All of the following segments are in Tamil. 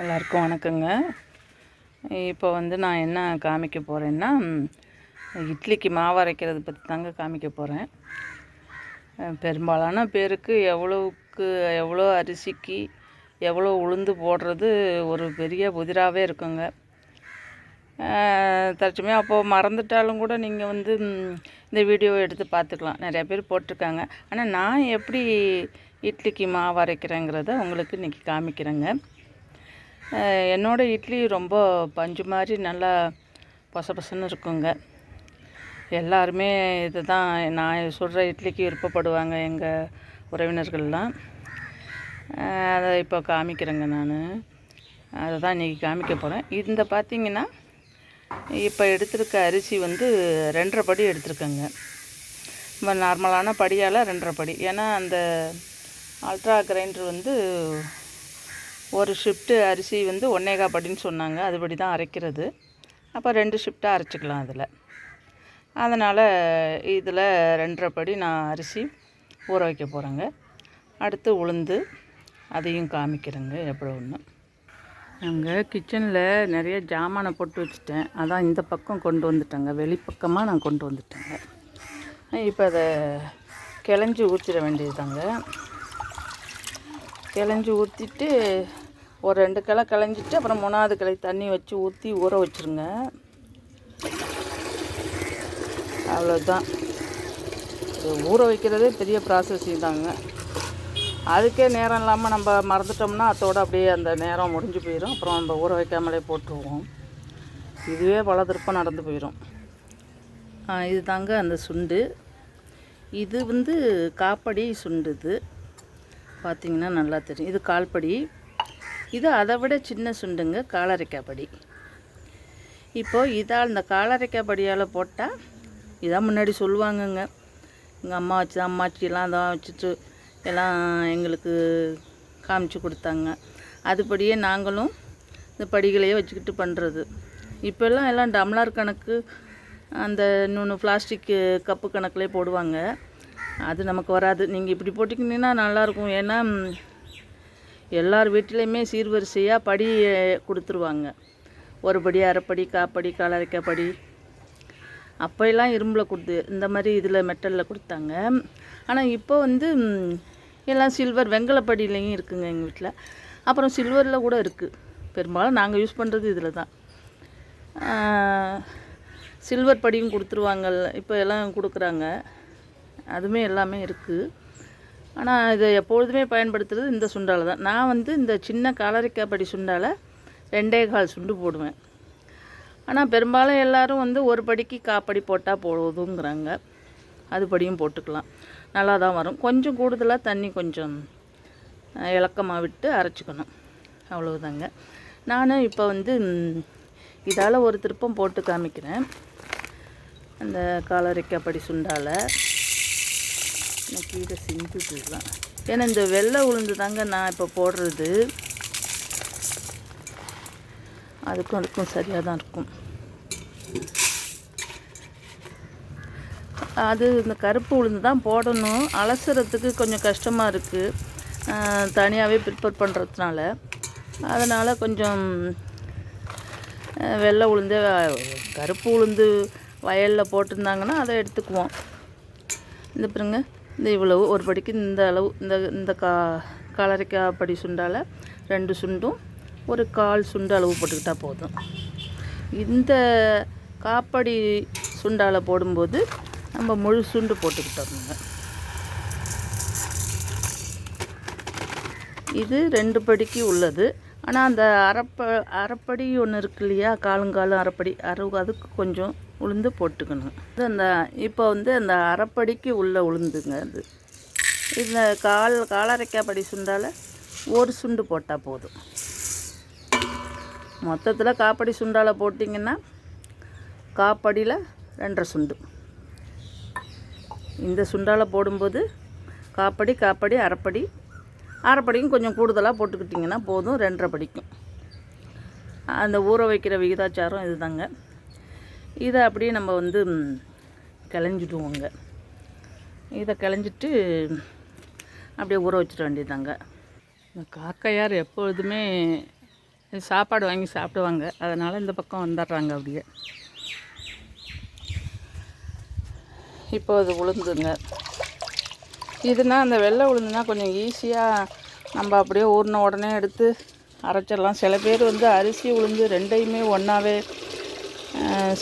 எல்லாருக்கும் வணக்கங்க. இப்போ வந்து நான் என்ன காமிக்க போகிறேன்னா இட்லிக்கு மாவு அரைக்கிறது பற்றி தாங்க காமிக்க போகிறேன் பெரும்பாலான பேருக்கு எவ்வளோவுக்கு எவ்வளோ அரிசிக்கு எவ்வளோ உளுந்து போடுறது ஒரு பெரிய புதிராகவே இருக்குங்க. அஹ், அப்போது மறந்துட்டாலும் கூட நீங்கள் வந்து இந்த வீடியோவை எடுத்து பார்த்துக்கலாம். நிறையா பேர் போட்டிருக்காங்க. ஆனால் நான் எப்படி இட்லிக்கு மாவு அரைக்கிறேங்கிறத உங்களுக்கு இன்றைக்கி காமிக்கிறேங்க. என்னோடய என்னோட இட்லி ரொம்ப பஞ்சு மாதிரி நல்லா பொச பொசன்னு இருக்குங்க. எல்லாருமே இது தான் நான் சுடுற இட்லிக்கு விருப்பப்படுவாங்க எங்கள் உறவினர்கள்லாம். அதை இப்போ காமிக்கிறேங்க நான். அதை தான் இன்றைக்கி காமிக்க போகிறேன் இந்த பார்த்தீங்கன்னா இப்போ எடுத்திருக்க அரிசி வந்து ரெண்டரை படி எடுத்திருக்கேங்க. நம்ம நார்மலான படியால் ரெண்டரை படி. ஏன்னா அந்த அல்ட்ரா கிரைண்டர் வந்து ஒரு ஷிஃப்ட்டு அரிசி வந்து ஒன்னேகா படின்னு சொன்னாங்க. அதுபடி தான் அரைக்கிறது. அப்போ ரெண்டு ஷிஃப்ட்டாக அரைச்சிக்கலாம் அதில். அதனால் இதில் ரெண்டரை படி நான் அரிசி ஊற வைக்க போகிறேங்க அடுத்து உளுந்து அதையும் காமிக்கிறேங்க. எப்படி ஒன்று அங்கே கிச்சனில் நிறைய ஜாமானை போட்டு வச்சுட்டேன். அதான் இந்த பக்கம் கொண்டு வந்துட்டேங்க. வெளிப்பக்கமாக நான் கொண்டு வந்துட்டேங்க. இப்போ அதை கிளஞ்சி ஊற்றிட வேண்டியதுதாங்க. கிளஞ்சி ஊற்றிட்டு ஒரு ரெண்டு கிளை கிளஞ்சிட்டு அப்புறம் மூணாவது கிளை தண்ணி வச்சு ஊற்றி ஊற வச்சுருங்க. அவ்வளோதான் ஊற வைக்கிறதே பெரிய ப்ராசஸிங் தாங்க அதுக்கே நேரம் இல்லாமல் நம்ம மறந்துட்டோம்னா அதோட அப்படியே அந்த நேரம் முடிஞ்சு போயிடும் அப்புறம் நம்ம ஊற வைக்காமலே போட்டுருவோம். இதுவே பல திருப்பம் நடந்து போயிடும் இது தாங்க அந்த சுண்டு. இது வந்து காப்படி சுண்டு இது. பார்த்திங்கன்னா நல்லா தெரியும். இது கால்படி. இது அதை விட சின்ன சுண்டுங்க காலரைக்காய் படி. இப்போ இதால் இந்த காலரைக்காய் படியால் போட்டால் இதான் முன்னாடி சொல்லுவாங்கங்க. எங்கள் அம்மா வச்சு அம்மாச்சிலாம் அதான் வச்சுட்டு எல்லாம் எங்களுக்கு காமிச்சு கொடுத்தாங்க. அதுபடியே நாங்களும் இந்த படிகளையே வச்சுக்கிட்டு பண்ணுறது இப்போல்லாம் எல்லாம் டம்ளர் கணக்கு அந்த இன்னொன்று பிளாஸ்டிக்கு கப்பு கணக்குலேயே போடுவாங்க. அது நமக்கு வராது. நீங்கள் இப்படி போட்டிக்கிட்டீங்கன்னா நல்லாயிருக்கும் ஏன்னா எல்லார் வீட்டிலையுமே சீர்வரிசையாக படி கொடுத்துருவாங்க. ஒரு படி அரைப்படி காப்படி காலரைக்கப்படி அப்போயெல்லாம் இரும்பில் கொடுத்து இந்த மாதிரி இதில் மெட்டலில் கொடுத்தாங்க. ஆனால் இப்போ வந்து எல்லாம் சில்வர் வெங்கலப்படியிலையும் இருக்குங்க எங்கள் வீட்டில் அப்புறம் சில்வரில் கூட இருக்குது பெரும்பாலும் நாங்கள் யூஸ் பண்ணுறது இதில் தான் சில்வர் படியும் கொடுத்துருவாங்கல்ல இப்போ எல்லாம் கொடுக்குறாங்க. அதுவுமே எல்லாமே இருக்குது ஆனால் இதை எப்பொழுதுமே பயன்படுத்துறது இந்த சுண்டால் தான். நான் வந்து இந்த சின்ன காலரிக்காய் படி சுண்டால் ரெண்டே கால் சுண்டு போடுவேன். ஆனால் பெரும்பாலும் எல்லோரும் வந்து ஒரு படிக்கு காப்படி போட்டால் போதுங்கிறாங்க. அதுபடியும் போட்டுக்கலாம். நல்லா தான் வரும். கொஞ்சம் கூடுதலாக தண்ணி கொஞ்சம் இலக்கமாக விட்டு அரைச்சிக்கணும். அவ்வளவுதாங்க. நானும் இப்போ வந்து இதால் ஒரு திருப்பம் போட்டு காமிக்கிறேன். அந்த காலரிக்காய் படி சுண்டால். நான் கீழே சிந்துது ஏன்னா இந்த வெள்ளை உளுந்து தாங்க நான் இப்போ போடுறது. அதுக்கும் அதுக்கும் சரியாக தான் இருக்கும். அது இந்த கருப்பு உளுந்து தான் போடணும். அலசுறதுக்கு கொஞ்சம் கஷ்டமாக இருக்குது தனியாகவே ப்ரிப்பேர் பண்ணுறதுனால அதனால் கொஞ்சம் வெள்ளை உளுந்து கருப்பு உளுந்து வயலில் போட்டிருந்தாங்கன்னா அதை எடுத்துக்குவோம். இந்த பாருங்க. இந்த இவ்வளவு ஒரு படிக்கு இந்த அளவு இந்த இந்த கா கலரிக்காய் படி சுண்டால் ரெண்டு சுண்டும் ஒரு கால் சுண்டு அளவு போட்டுக்கிட்டால் போதும். இந்த காப்படி சுண்டால் போடும்போது நம்ம முழு சுண்டு போட்டுக்கிட்டோம்ங்க. இது ரெண்டு படிக்கு உள்ளது. ஆனால் அந்த அரைப்ப அரைப்படி ஒன்று இருக்கு இல்லையா? காலுங்காலும் அரைப்படி அரை அதுக்கு கொஞ்சம் உளுந்து போட்டுக்கணும். இது அந்த இப்போ வந்து அந்த அரைப்படிக்கு உள்ளே உளுந்துங்க அது. இந்த கால் காலரைக்காய் படி சுண்டால் ஒரு சுண்டு போட்டால் போதும். மொத்தத்தில் காப்படி சுண்டால் போட்டிங்கன்னா காப்படியில் ரெண்டரை சுண்டு. இந்த சுண்டால் போடும்போது காப்படி காப்படி அரைப்படி அரைப்படிக்கும் கொஞ்சம் கூடுதலாக போட்டுக்கிட்டிங்கன்னா போதும் ரெண்டரை படிக்கும். அந்த ஊற வைக்கிற விகிதாச்சாரம் இதுதாங்க. இதை அப்படியே நம்ம வந்து கிளஞ்சிடுவோங்க இதை கிளஞ்சிட்டு அப்படியே ஊற வச்சிட வேண்டியதாங்க இந்த காக்கையார் எப்பொழுதுமே சாப்பாடு வாங்கி சாப்பிடுவாங்க. அதனால் இந்த பக்கம் வந்துடுறாங்க அப்படியே. இப்போ அது உளுந்துங்க. இதுனா அந்த வெள்ளை உளுந்துனா கொஞ்சம் ஈஸியாக நம்ம அப்படியே ஊறின உடனே எடுத்து அரைச்சிடலாம். சில பேர் வந்து அரிசி உளுந்து ரெண்டையுமே ஒன்றாவே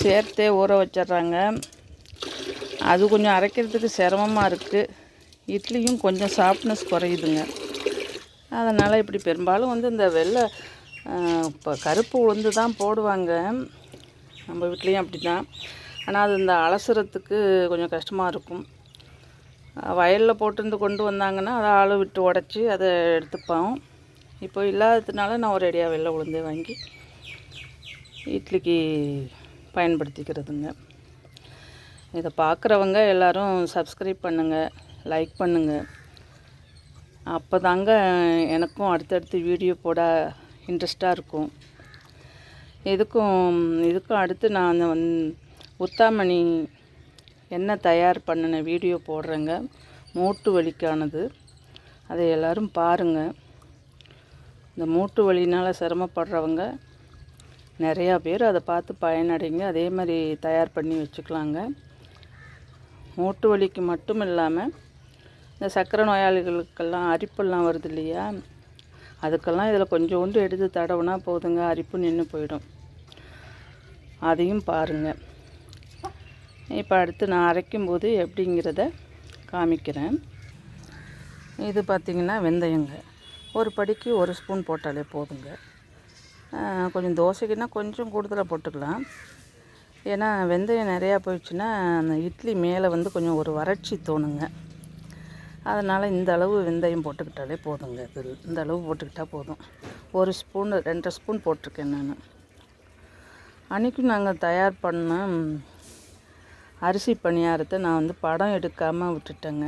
சேர்த்தே ஊற வச்சிடுறாங்க. அது கொஞ்சம் அரைக்கிறதுக்கு சிரமமாக இருக்குது இட்லியும் கொஞ்சம் சாஃப்ட்னஸ் குறையுதுங்க. அதனால் இப்படி பெரும்பாலும் வந்து இந்த வெள்ளை இப்போ கருப்பு உளுந்து தான் போடுவாங்க. நம்ம வீட்லேயும் அப்படி தான் ஆனால் அது இந்த அலசுறதுக்கு கொஞ்சம் கஷ்டமாக இருக்கும். வயலில் போட்டுருந்து கொண்டு வந்தாங்கன்னா அதை ஆளு விட்டு உடச்சி அதை எடுத்துப்போம் இப்போ இல்லாததுனால நான் ஒரு அடியாக வெள்ளை உளுந்தே வாங்கி இட்லிக்கு பயன்படுத்திக்கிறதுங்க. இதை பார்க்குறவங்க எல்லோரும் சப்ஸ்கிரைப் பண்ணுங்கள் லைக் பண்ணுங்கள் அப்போ தாங்க எனக்கும் அடுத்தடுத்து வீடியோ போட இன்ட்ரெஸ்டாக இருக்கும். இதுக்கும் இதுக்கும் அடுத்து நான் வந் உத்தாமணி என்ன தயார் பண்ணின வீடியோ போடுறேங்க. மூட்டு வலிக்கானது. அதை எல்லோரும் பாருங்கள் இந்த மூட்டு வலினால் சிரமப்படுறவங்க நிறையா பேர் அதை பார்த்து பயனடைங்க. அதே மாதிரி தயார் பண்ணி வச்சுக்கலாங்க. மூட்டு வலிக்கு மட்டும் இல்லாமல் இந்த சர்க்கரை நோயாளிகளுக்கெல்லாம் அரிப்பெல்லாம் வருது இல்லையா? அதுக்கெல்லாம் இதில் கொஞ்சோண்டு எடுத்து தடவுனா போதுங்க. அரிப்பு நின்று போயிடும். அதையும் பாருங்கள் இப்போ அடுத்து நான் அரைக்கும்போது எப்படிங்கிறத காமிக்கிறேன். இது பார்த்திங்கன்னா வெந்தயங்க. ஒரு படிக்கு ஒரு ஸ்பூன் போட்டாலே போதுங்க. கொஞ்சம் தோசைக்குன்னா கொஞ்சம் கூடுதலாக போட்டுக்கலாம். ஏன்னா வெந்தயம் நிறையா போயிடுச்சுன்னா அந்த இட்லி மேலே வந்து கொஞ்சம் ஒரு வறட்சி தோணுங்க. அதனால் இந்த அளவு வெந்தயம் போட்டுக்கிட்டாலே போதுங்க. இது இந்த அளவு போட்டுக்கிட்டால் போதும். ஒரு ஸ்பூன் ரெண்டரை ஸ்பூன் போட்டிருக்கேன் நான். அன்றைக்கும் நாங்கள் தயார் பண்ண அரிசி பணியாரத்தை நான் வந்து படம் எடுக்காமல் விட்டுட்டேங்க.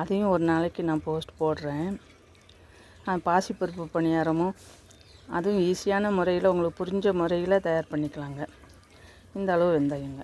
அதையும் ஒரு நாளைக்கு நான் போஸ்ட் போடுறேன். பாசிப்பருப்பு பணியாரமும் அதுவும் ஈஸியான முறையில் உங்களுக்கு புரிஞ்ச முறையில் தயார் பண்ணிக்கலாங்க. இந்த அளவு வெந்தயங்க.